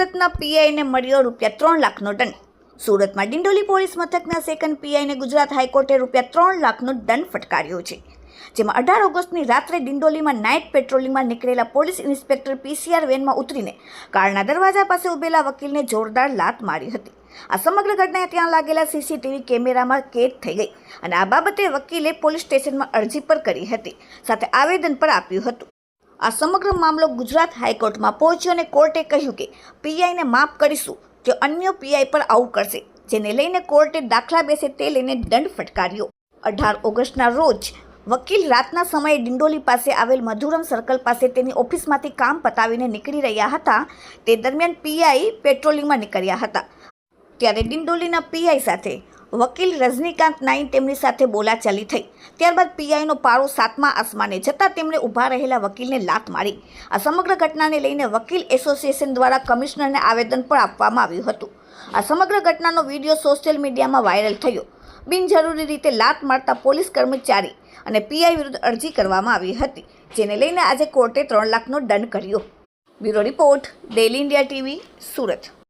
સુરતના પીઆઈને મળ્યો રૂપિયા ત્રણ લાખનો દંડ. સુરતમાં ડિંડોલી પોલીસ મથકના સેકન્ડ પીઆઈને ગુજરાત હાઈકોર્ટે રૂપિયા ત્રણ લાખનો દંડ ફટકાર્યો છે. જેમાં અઢાર ઓગસ્ટની રાત્રે ડિંડોલીમાં નાઇટ પેટ્રોલિંગમાં નીકળેલા પોલીસ ઇન્સ્પેક્ટર પીસીઆર વેનમાં ઉતરીને કારના દરવાજા પાસે ઉભેલા વકીલને જોરદાર લાત મારી હતી. આ સમગ્ર ઘટના ત્યાં લાગેલા સીસીટીવી કેમેરામાં કેદ થઈ ગઈ અને આ બાબતે વકીલે પોલીસ સ્ટેશનમાં અરજી પર કરી હતી. સાથે આવેદન પણ આપ્યું હતું. આ સમગ્ર મામલો ગુજરાત હાઈકોર્ટમાં પહોંચ્યો અને કોર્ટે કહ્યું કે પીઆઈને માફ કરીશું, જો અન્ય પીઆઈ પર આવું કરશે, જેને લઈને કોર્ટે દાખલા બેસે તે લઈને દંડ ફટકાર્યો. અઢાર ઓગસ્ટના રોજ વકીલ રાતના સમયે ડિંડોલી પાસે આવેલ મધુરમ સર્કલ પાસે તેની ઓફિસમાંથી કામ પતાવીને નીકળી રહ્યા હતા. તે દરમિયાન પીઆઈ પેટ્રોલિંગમાં નીકળ્યા હતા. ત્યારે ડિંડોલીના પીઆઈ સાથે વકીલ રજનીકાંત નાઈન તેમની સાથે બોલાચાલી થઈ. ત્યારબાદ પીઆઈનો પારો સાતમા આસમાને જતાં તેમણે ઊભા રહેલા વકીલને લાત મારી. આ સમગ્ર ઘટનાને લઈને વકીલ એસોસિએશન દ્વારા કમિશનરને આવેદન પણ આપવામાં આવ્યું હતું. આ સમગ્ર ઘટનાનો વીડિયો સોશિયલ મીડિયામાં વાયરલ થયો. બિનજરૂરી રીતે લાત મારતા પોલીસ કર્મચારી અને પીઆઈ વિરુદ્ધ અરજી કરવામાં આવી હતી, જેને લઈને આજે કોર્ટે ત્રણ લાખનો દંડ કર્યો. Bureau report daily India TV, Surat.